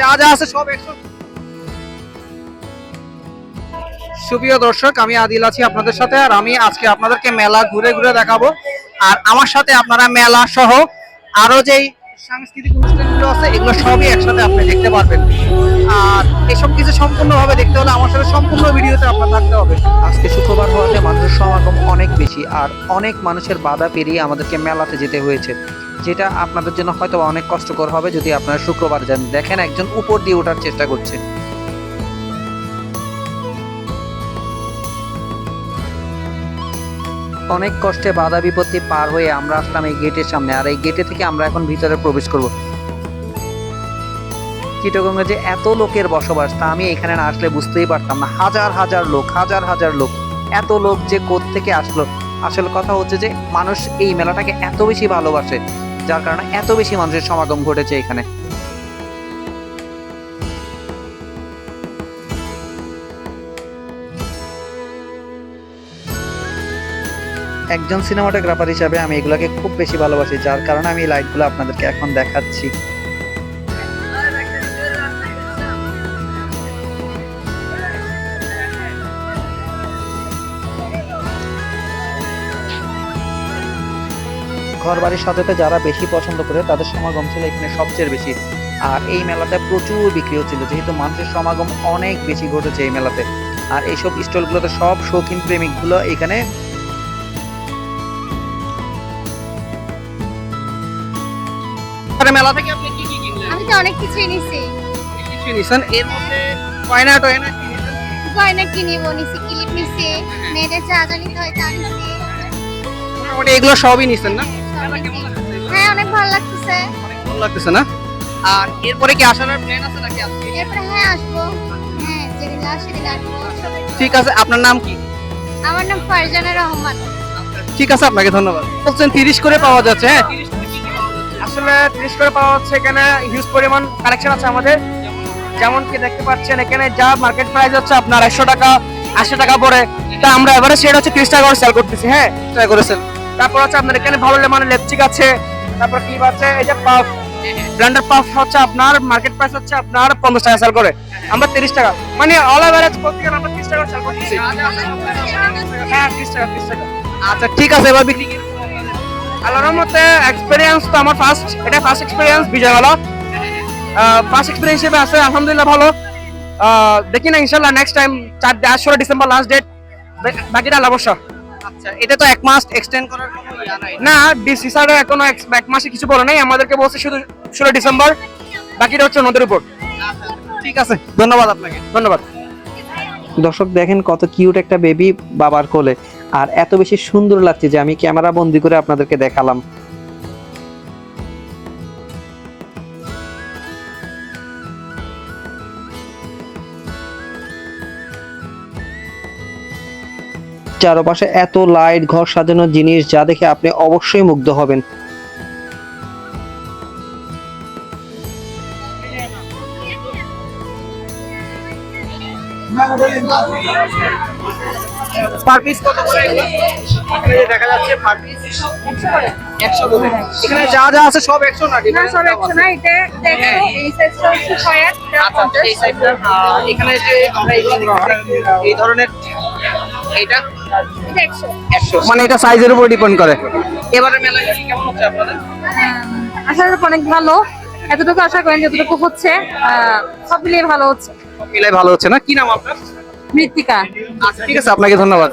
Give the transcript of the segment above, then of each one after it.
যা যা আছে সব সুপ্রিয় দর্শক, আমি আদিল আছি আপনাদের সাথে, আর আমি আজকে আপনাদেরকে মেলা ঘুরে ঘুরে দেখাবো। আর আমার সাথে আপনারা মেলা সহ আরও যেই সাংস্কৃতিক অনুষ্ঠানগুলো আছে, এগুলো সবই একসাথে আপনি দেখতে পারবেন। আর এসব কিছু সম্পূর্ণভাবে দেখতে হলে আমার সাথে সম্পূর্ণ ভিডিওতে আপনার থাকতে হবে। আজকে শুক্রবার হওয়াতে মানুষের সমাগম অনেক বেশি, আর অনেক মানুষের বাধা পেরিয়ে আমাদেরকে মেলাতে যেতে হয়েছে। যেটা আপনাদের জন্য হয়তো অনেক কষ্টকর হবে যদি আপনারা শুক্রবার যান। দেখেন একজন উপর দিয়ে ওঠার চেষ্টা করছে। অনেক কষ্টে বাধা বিপত্তি পার হয়ে আমরা আসলাম এই গেটের সামনে। আর এই গেটে থেকে আমরা এখন ভিতরে প্রবেশ করব। চিটগঙ্গে যে এত লোকের বসবাস তা আমি এখানে না আসলে বুঝতেই পারতাম না। হাজার হাজার লোক, হাজার হাজার লোক। এত লোক যে কোথ থেকে আসলো? আসলে কথা হচ্ছে যে মানুষ এই মেলাটাকে এত বেশি ভালোবাসে, যার কারণে এত বেশি মানুষের সমাগম ঘটেছে এখানে। একজন সিনেমাটোগ্রাফার হিসাবে আমি এগুলাকে খুব বেশি ভালোবাসি, যার কারণে আমি লাইটগুলো আপনাদেরকে এখন দেখাচ্ছি। ঘর বাড়ির সাথে যারা বেশি পছন্দ করে তাদের সমাগম ছিল এখানে সবচেয়ে বেশি। আর এই মেলাতে প্রচুর বিক্রি হচ্ছিল যেহেতু মানুষের সমাগম অনেক বেশি ঘটেছে এই মেলাতে। আর এইসব স্টলগুলোতে সব শৌখিন প্রেমিকগুলো এখানে মেলা থেকে আপনি কি কি কিনলেন? আমি তো অনেক কিছুই নিছি কিছু নিছেন এর মধ্যে কয়না টয়না? গয়না কিনিব নিছি ক্লিপ নিছি মেয়েদের যা হয় তা নিছি। মোটামুটি এগুলো সবই নিছেন না। হ্যাঁ অনেক ভালো লাগতেছে। অনেক ভালো লাগতেছে না? আর এরপরে কি আসার প্ল্যান আছে নাকি আজকে? এরপরে হ্যাঁ আসব। হ্যাঁ যেদিন সেদিন আসব। ঠিক আছে আপনার নাম কি? আমার নাম ফারজানা রহমান। ঠিক আছে আপনাকে ধন্যবাদ। বলছেন তিরিশ করে পাওয়া যাচ্ছে হ্যাঁ? 30 করে কি কি পাওয়া যাচ্ছে? আসলে ত্রিশ করে পাওয়া হচ্ছে এখানে হিউজ পরিমাণ কালেকশন আছে আমাদের। যেমন কি দেখতে পাচ্ছেন এখানে যা মার্কেট প্রাইস হচ্ছে আপনার একশো টাকা আশি টাকা পরে তা আমরা এবারে সেটা হচ্ছে ত্রিশ টাকা করে সেল করতেছি হ্যাঁ? ট্রাই করেছেন তারপর হচ্ছে আপনার এখানে ভালো মানে লেপচিক আছে তারপর কি আছে? এই যে পাফ। ব্র্যান্ডের পাফ হচ্ছে আপনার, মার্কেট প্রাইস হচ্ছে আপনার পঞ্চাশ টাকা সেল করে। আমরা তিরিশ টাকা। মানে অল বলতে গেলে আমরা ত্রিশ টাকা সেল করতেছি। হ্যাঁ ত্রিশ টাকা ত্রিশ টাকা। আচ্ছা ঠিক আছে, এবার বিক্রি মতে এক্সপিরিয়েন্স তো আমার ফার্স্ট এটা ফার্স্ট এক্সপিরিয়েন্স বিজয়ওয়ালা ফার্স্ট এক্সপিরিয়েন্স হিসেবে আছে, আলহামদুলিল্লাহ ভালো। দেখি না ইনশাল্লাহ নেক্সট টাইম চার ষোলো ডিসেম্বর লাস্ট ডেট বাকিটা আল্লাহ আচ্ছা এটা তো এক মাস এক্সটেন্ড করার কোনো না ডিসি স্যার এখনও এক এক মাসে কিছু বলে নাই আমাদেরকে বলছে শুধু ষোলো ডিসেম্বর বাকিটা হচ্ছে ওনাদের উপর। ঠিক আছে ধন্যবাদ আপনাকে ধন্যবাদ। দর্শক দেখেন কত কিউট একটা বেবি বাবার কোলে। আর এত বেশি সুন্দর লাগছে যে আমি ক্যামেরা বন্দি করে আপনাদেরকে দেখালাম। চারপাশে এত লাইট ঘর সাজানোর জিনিস যা দেখে আপনি অবশ্যই মুগ্ধ হবেন। পার পিস কত করে এগুলো? দেখা যাচ্ছে পার পিস 100 করে। এখানে যা যা আছে সব 100 না? না সব একশো না এটা দেখো এই সাইজটা হচ্ছে ছয় আট আচ্ছা এই সাইডটা এখানে যে আমরা এই ধরনের এটা? একশো। মানে এটা সাইজের উপর ডিপেন্ড করে। এবারে মেলা কেমন হচ্ছে আপনাদের? আশা করি অনেক ভালো। এতটুকু আশা করেন যতটুকু হচ্ছে। সব মিলিয়ে ভালো হচ্ছে। সব মিলাই ভালো হচ্ছে না? কি নাম আপনার? মৃত্তিকা। আচ্ছা ঠিক আছে আপনাকে ধন্যবাদ।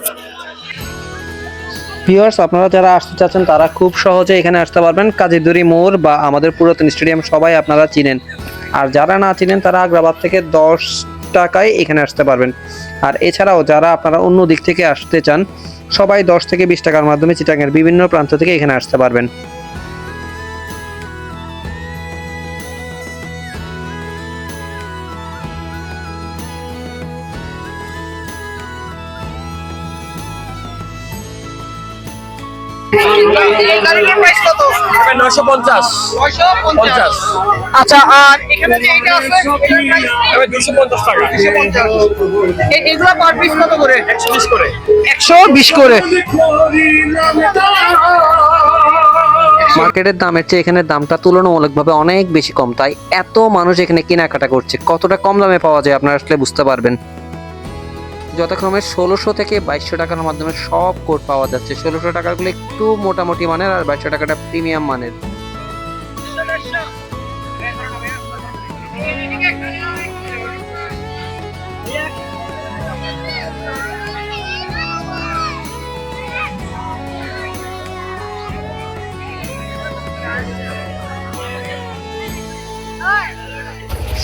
ভিউয়ার্স আপনারা যারা আসতে চাচ্ছেন তারা খুব সহজে এখানে আসতে পারবেন। কাজীদুরি মোড় বা আমাদের পুরাতন স্টেডিয়াম সবাই আপনারা চিনেন। আর যারা না চিনেন তারা আগ্রাবাদ থেকে দশ টাকায় এখানে আসতে পারবেন। আর এছাড়াও যারা আপনারা অন্য দিক থেকে আসতে চান, সবাই দশ থেকে বিশ টাকার মাধ্যমে চিটাঙের বিভিন্ন প্রান্ত থেকে এখানে আসতে পারবেন। নয়শো পঞ্চাশ। 950 আচ্ছা আর এখানে যে এটা আছে দুশো পঞ্চাশ টাকা। এগুলো পার পিস কত করে? একশো বিশ করে। 120 করে। মার্কেটের দামের চেয়ে এখানে দামটা তুলনামূলকভাবে অনেক বেশি কম তাই এত মানুষ এখানে কেনাকাটা করছে। কতটা কম দামে পাওয়া যায় আপনারা আসলে বুঝতে পারবেন। যথাক্রমে ষোলোশো থেকে বাইশশো টাকার মাধ্যমে সব কোট পাওয়া যাচ্ছে। ষোলোশো টাকাগুলো একটু মোটামুটি মানের আর বাইশশো টাকাটা প্রিমিয়াম মানের।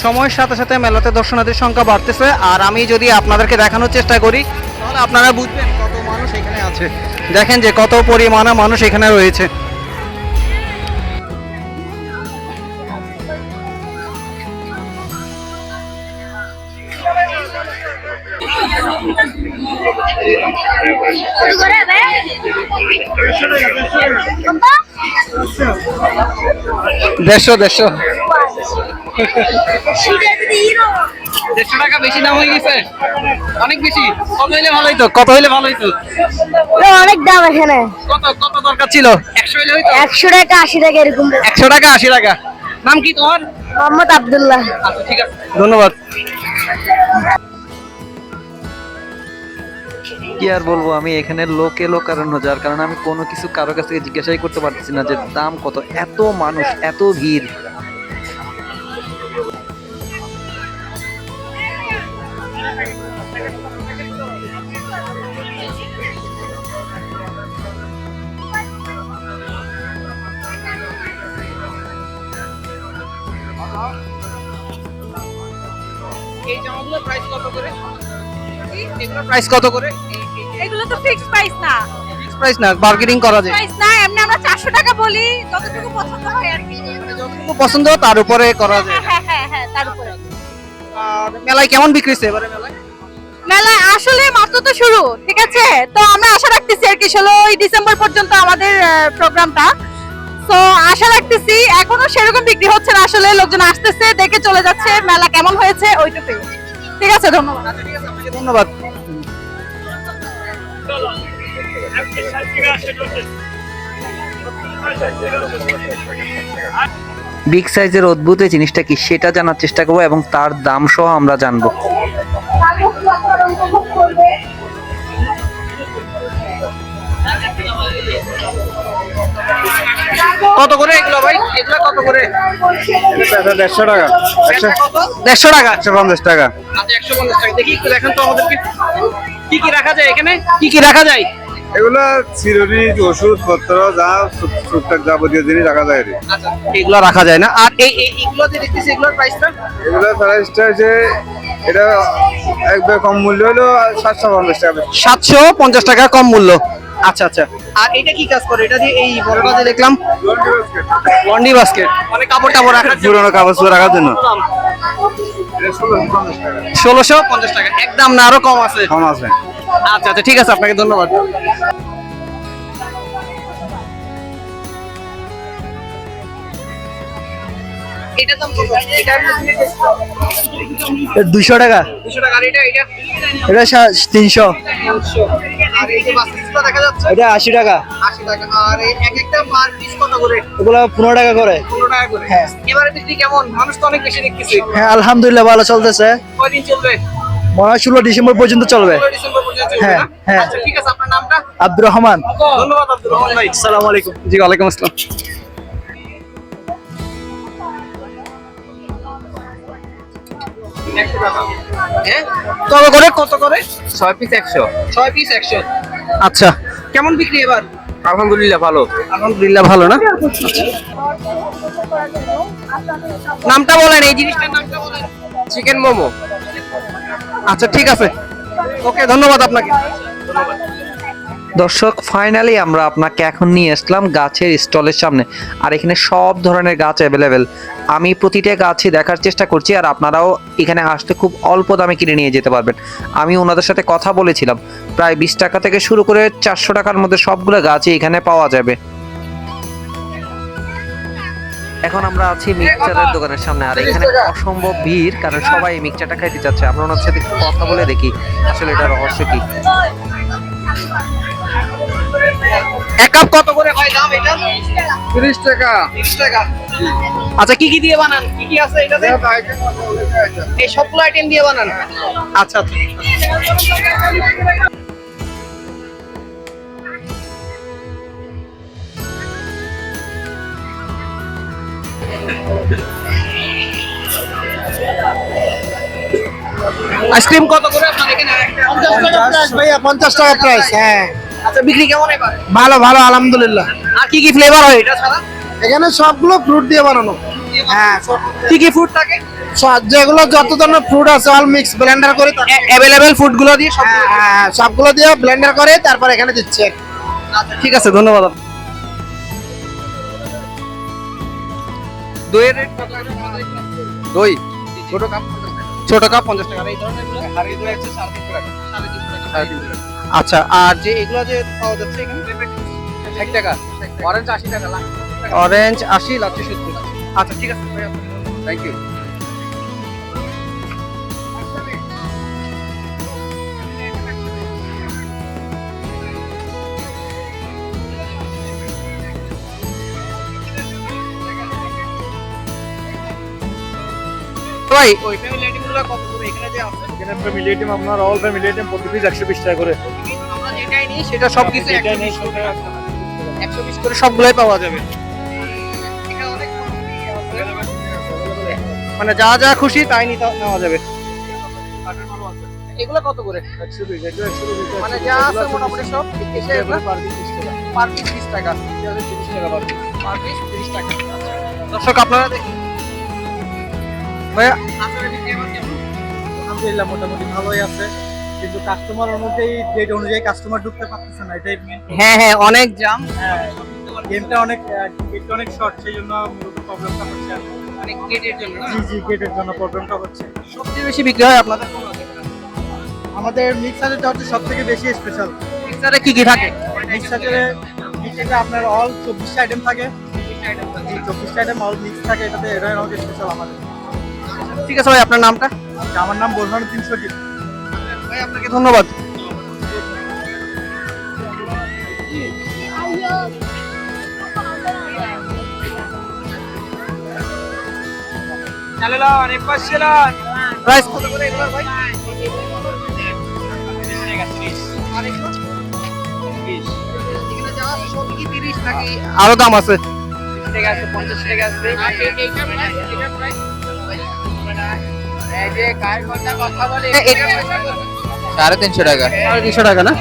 সময়ের সাথে সাথে মেলাতে দর্শনার্থীর সংখ্যা বাড়তেছে। আর আমি যদি আপনাদেরকে দেখানোর চেষ্টা করি, তাহলে আপনারা বুঝবেন কত মানুষ এখানে আছে। দেখেন যে কত পরিমাণে মানুষ এখানে রয়েছে। দেড়শো দেড়শো। দেড়শো টাকা বেশি দাম হয়ে গেছে? অনেক বেশি। কত হইলে ভালো হইতো? কত হইলে ভালো হইতো? অনেক দাম এখানে। কত কত দরকার ছিল? একশো হইলে হইতো? একশো টাকা আশি টাকা এরকম। একশো টাকা আশি টাকা। নাম কি তোমার? মোহাম্মদ আবদুল্লাহ। আচ্ছা ঠিক আছে। ধন্যবাদ। কি আর বলব আমি এখানে লোকে লোকারণ্য যার কারণে আমি কোনো কিছু কারও কাছ থেকে জিজ্ঞাসাই করতে পারতেছি না যে দাম কত। এত মানুষ এত ভিড়। এই জামাগুলো প্রাইস কত করে? এগুলো প্রাইস কত করে? এগুলো তো ফিক্সড প্রাইস না। প্রাইস না বার্গেনিং করা যায়। প্রাইস না এমনি আমরা চারশো টাকা বলি যতটুকু পছন্দ হয় আর কি। যতটুকু পছন্দ তার উপরে করা যায়। হ্যাঁ হ্যাঁ হ্যাঁ তার উপরে। আর মেলায় কেমন বিক্রি হচ্ছে এবারে মেলায়? মেলা আসলে মাত্র তো শুরু ঠিক আছে? তো আমরা আশা রাখতেছি আর কি ষোলোই ডিসেম্বর পর্যন্ত আমাদের প্রোগ্রামটা তো আশা রাখতেছি এখনও সেরকম বিক্রি হচ্ছে না। আসলে লোকজন আসতেছে দেখে চলে যাচ্ছে। মেলা কেমন হয়েছে ওইটুকুই। ঠিক আছে ধন্যবাদ। ধন্যবাদ। বিগ সাইজের অদ্ভুত এই জিনিসটা কি? সেটা জানার চেষ্টা করব এবং তার দাম সহ আমরা জানব। কত করে এগুলো ভাই? এগুলো কত করে? দেড়শো টাকা। দেড়শো টাকা? একশো পঞ্চাশ টাকা। আচ্ছা একশো পঞ্চাশ টাকা। দেখি একটু দেখেন তো আমাদেরকে। কি কি রাখা যায় এখানে? কি কি রাখা যায়? এগুলো চিরুনি ওষুধ পত্র যা টুকটাক যাবতীয় জিনিস রাখা যায় আচ্ছা এগুলো রাখা যায় না। আর এই এগুলো যে দেখতেছি এগুলোর প্রাইসটা এগুলো প্রাইসটা হচ্ছে এটা একবার কম মূল্য হলো সাতশো পঞ্চাশ টাকা সাতশো পঞ্চাশ টাকা কম মূল্য। আচ্ছা আচ্ছা। আর এটা কি কাজ করে? এটা যে এই বড়টা যে দেখলাম। Laundry basket. মানে কাপড় টাপড় রাখার জন্য। পুরোনো কাগজ রাখার জন্য। ষোলোশো পঞ্চাশ টাকা। একদম না আরও কম আছে। কম আছে। আচ্ছা আচ্ছা ঠিক আছে আপনাকে ধন্যবাদ। দুশো টাকা? এটা এটা এটা তিনশো। এটা আশি টাকা। আশি টাকা। আর এই এক একটা পার পিস কত করে? এগুলো পনেরো টাকা করে। পনেরো টাকা করে। হ্যাঁ। এবারে বিক্রি কেমন? মানুষ তো অনেক বেশি দেখতেছি। হ্যাঁ আলহামদুলিল্লাহ ভালো চলতেছে। মনে হয় ষোলো ডিসেম্বর পর্যন্ত চলবে। হ্যাঁ, হ্যাঁ। আচ্ছা ঠিক আছে আপনার নামটা? আব্দুর রহমান। ধন্যবাদ আব্দুল রহমান ভাই। আসসালামু আলাইকুম। জি ওয়ালাইকুম আসসালাম। কত করে কত করে? ছয় পিস একশো। ছয় পিস একশো। আচ্ছা। কেমন বিক্রি এবার? আলহামদুলিল্লাহ ভালো। আলহামদুলিল্লাহ ভালো না? নামটা বলেন এই জিনিসটার নামটা বলেন। চিকেন মোমো। আচ্ছা ঠিক আছে। ওকে ধন্যবাদ আপনাকে। দর্শক ফাইনালি আমরা আপনাকে এখন নিয়ে আসলাম গাছের স্টলের সামনে। আর এখানে সব ধরনের গাছ অ্যাভেলেবেল আমি প্রতিটা গাছই দেখার চেষ্টা করছি, আর আপনারাও এখানে আসতে খুব অল্প দামে কিনে নিয়ে যেতে পারবেন। আমি ওনাদের সাথে কথা বলেছিলাম, প্রায় বিশ টাকা থেকে শুরু করে চারশো টাকার মধ্যে সবগুলো গাছই এখানে পাওয়া যাবে। এখন আমরা আছি মিক্সচারের দোকানের সামনে, আর এখানে অসম্ভব ভিড়, কারণ সবাই মিক্সচারটা খাইতে চাচ্ছে। আমরা ওনার সাথে কথা বলে দেখি আসলে এটা রহস্য কি। এক কাপ কত করে ভাই দাম এটা? তিরিশ টাকা। তিরিশ টাকা। আচ্ছা কি কি দিয়ে বানান? কি কি আছে এটাতে? এই সবগুলো আইটেম দিয়ে বানান? আচ্ছা আচ্ছা। আইসক্রিম কত করে? আপনার এখানে ভাইয়া পঞ্চাশ টাকা প্রাইস হ্যাঁ। আচ্ছা বিক্রি কেমন এবার? ভালো ভালো আলহামদুলিল্লাহ। আর কি কি ফ্লেভার হয় এটা ছাড়া? এখানে সবগুলো ফ্রুট দিয়ে বানানো। হ্যাঁ। কি কি ফুড থাকে? যেগুলো যত ধরনের ফ্রুট আছে অল মিক্স ব্লেন্ডার করে অ্যাভেলেবেল ফুডগুলো দিয়ে হ্যাঁ, হ্যাঁ, সবগুলো দিয়ে ব্লেন্ডার করে তারপর এখানে দিচ্ছে। আচ্ছা ঠিক আছে ধন্যবাদ দইয়ের রেট কত? করে আমাদের এখানে? দই ছোট কাপ। ছোট কাপ পঞ্চাশ টাকা। এই ধরনেরগুলো? আর এই দই হচ্ছে সাড়ে তিনশো টাকা। সাড়ে তিনশো টাকা। সাড়ে তিনশো টাকা। আচ্ছা আর যে এগুলো যে পাওয়া যাচ্ছে এখানে? ষাট টাকা। অরেঞ্জ আশি টাকা অরেঞ্জ আশি লাচ্ছি সত্তর আচ্ছা ঠিক আছে থ্যাংক ইউ ভাই ওই ফ্যামিলি আইটেমগুলো কত করে? এখানে যে আছে এখানে ফ্যামিলি আইটেম আপনার অল ফ্যামিলি আইটেম প্রতি পিস একশো বিশ টাকা করে। আমরা যেটাই নিই সেটা সব কিছু করে। সবগুলোই পাওয়া যাবে। মানে যা যা খুশি তাই নিতে নেওয়া যাবে। এগুলো কত করে? মানে যা আছে মোটামুটি সব এসে এগুলো পার পিস টাকা পার পিস বিশ টাকা। পার পিস পার পিস তিরিশ টাকা। দর্শক আপনারা দেখুন। ভাইয়া? আলহামদুলিল্লাহ মোটামুটি ভালোই আছে। কিন্তু কাস্টমার অনুযায়ী ডেট অনুযায়ী কাস্টমার ঢুকতে পারতেছে না এটাই মেন হ্যাঁ হ্যাঁ অনেক জাম গেমটা অনেক গেটটা অনেক শর্ট সেই জন্য মূলত প্রবলেমটা হচ্ছে অনেক গেটের জন্য জি জি গেটের জন্য প্রবলেমটা হচ্ছে। সবচেয়ে বেশি বিক্রি হয় আপনাদের কোন আমাদের মিক্সারটা হচ্ছে সব থেকে বেশি স্পেশাল মিক্সারে কি কি থাকে? মিক্সারে মিক্সারে আপনার অল চব্বিশটা আইটেম থাকে। চব্বিশটা আইটেম অল মিক্স থাকে এটাতে এটাই আমাদের স্পেশাল আমাদের। ঠিক আছে ভাই আপনার নামটা? আমার নাম বোরহানুদ্দিন সজিব ভাই আপনাকে ধন্যবাদ। প্রাইস কত করে এগুলোর ভাই? আরও দাম আছে। সাড়ে তিনশো টাকা। সাড়ে তিনশো টাকা না?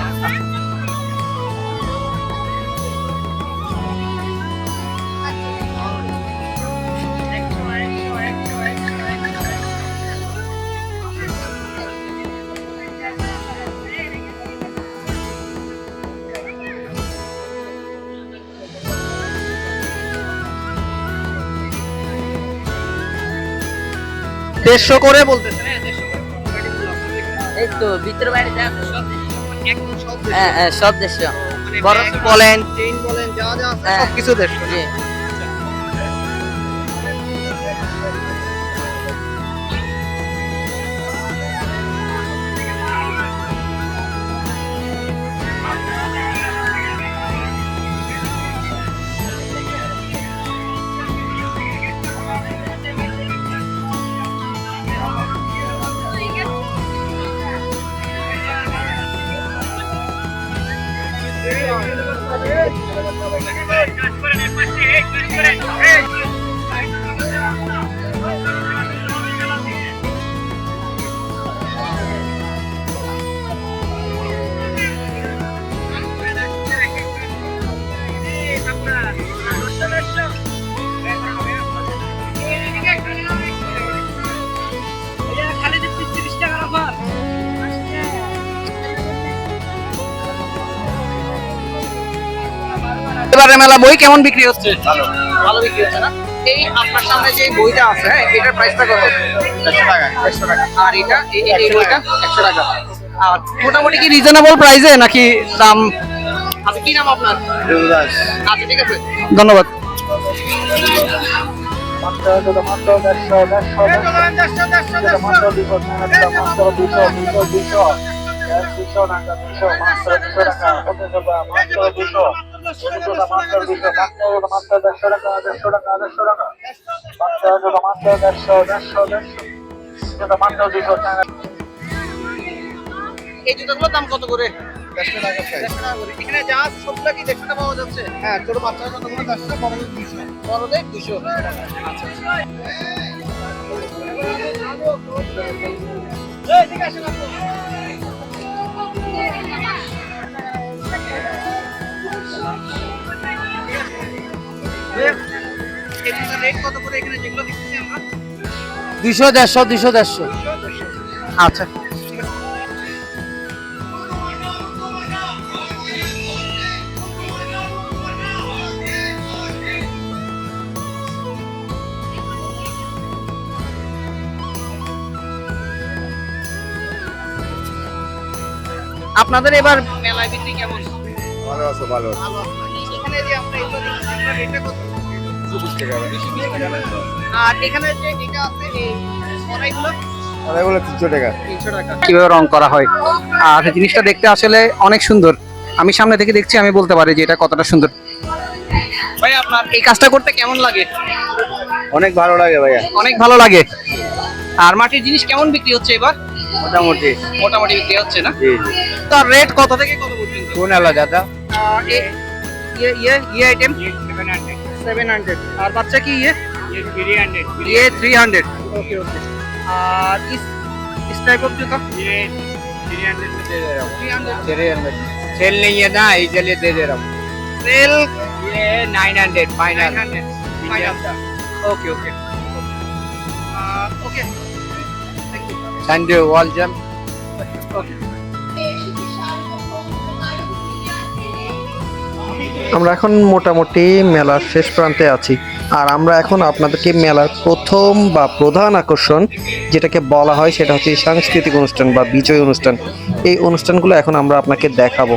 দেড়শো করে বলতে এই তো ভিতর বাইরে যা সব একদম সব হ্যাঁ হ্যাঁ সব দেশ। বড় বলেন। চেইন বলেন যা যা সব কিছু দেড়শো। জি মেলা বই কেমন বিক্রি হচ্ছে ভালো ভালো বিক্রি হচ্ছে না এই আপনার সামনে যে বইটা আছে হ্যাঁ এটার প্রাইসটা কত একশো টাকা একশো টাকা আর এটা এই এই- এই বইটা একশো টাকা আর মোটামুটি কি রিজনেবল প্রাইসে নাকি দাম আচ্ছা কি নাম আপনার আচ্ছা ঠিক আছে ধন্যবাদ দুশো দুশো দুশো টাকা এই জুতোগুলোর দাম কত করে দেড়শো টাকা করে এখানে যা সবগুলো কি দেড়শো টাকা পাওয়া যাচ্ছে হ্যাঁ ছোট বাচ্চার জন্য কোনো দেড়শো বড়দের দুশো বড়দের দুশো রেট কত করে এখানে যেগুলো দেখতেছি আমরা দুইশো দেড়শো দুইশো দেড়শো। আচ্ছা। আপনাদের এবার মেলায় বিক্রি কেমন? ভালো আছে ভালো ভালো আছে। এখানে যে আমরা এগুলো দেখছি, এগুলোর রেটটা কত? চব্বিশ টাকা দুশো বিশ টাকা। আর এখানে যে এটা আছে এই কড়াইগুলো? এগুলো তিনশো টাকা। তিনশো টাকা। কীভাবে রং করা হয়? আর জিনিসটা দেখতে আসলে অনেক সুন্দর। আমি সামনে থেকে দেখছি আমি বলতে পারি যে এটা কতটা সুন্দর। ভাই আপনার এই কাজটা করতে কেমন লাগে? অনেক ভালো লাগে ভাইয়া। অনেক ভালো লাগে। আর মাটির জিনিস কেমন বিক্রি হচ্ছে এবার? মোটামুটি। মোটামুটি বিক্রি হচ্ছে না? জি জি। তার রেট কত থেকে কত পর্যন্ত? কোন এলা দাদা? ये ये ये आइटम सेवन हंड्रेड और बच्चा की ये? ये थ्री हंड्रेड ओके ओके और इस इस टाइप ऑफ़ जूता ये थ्री हंड्रेड दे दे रहा हूँ। थ्री हंड्रेड सेल नहीं है ना इसलिए दे दे रहा हूँ। सेल ये nine hundred final okay okay okay thank you wall वालजम আমরা এখন মোটামুটি মেলার শেষ প্রান্তে আছি। আর আমরা এখন আপনাদেরকে মেলার প্রথম বা প্রধান আকর্ষণ যেটাকে বলা হয় সেটা হচ্ছে সাংস্কৃতিক অনুষ্ঠান বা বিজয় অনুষ্ঠান। এই অনুষ্ঠানগুলো এখন আমরা আপনাকে দেখাবো।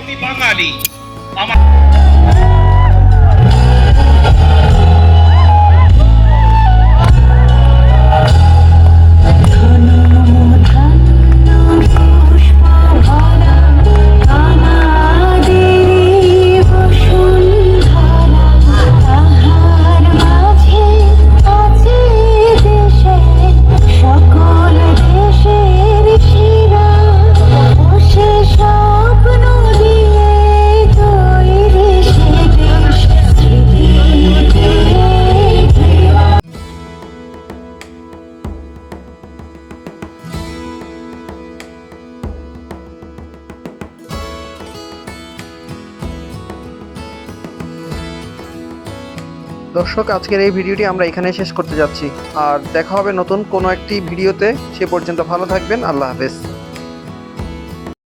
দর্শক, আজকের এই ভিডিওটি আমরা এখানে শেষ করতে যাচ্ছি। আর দেখা হবে নতুন কোনো একটি ভিডিওতে। সে পর্যন্ত ভালো থাকবেন। আল্লাহ হাফেজ।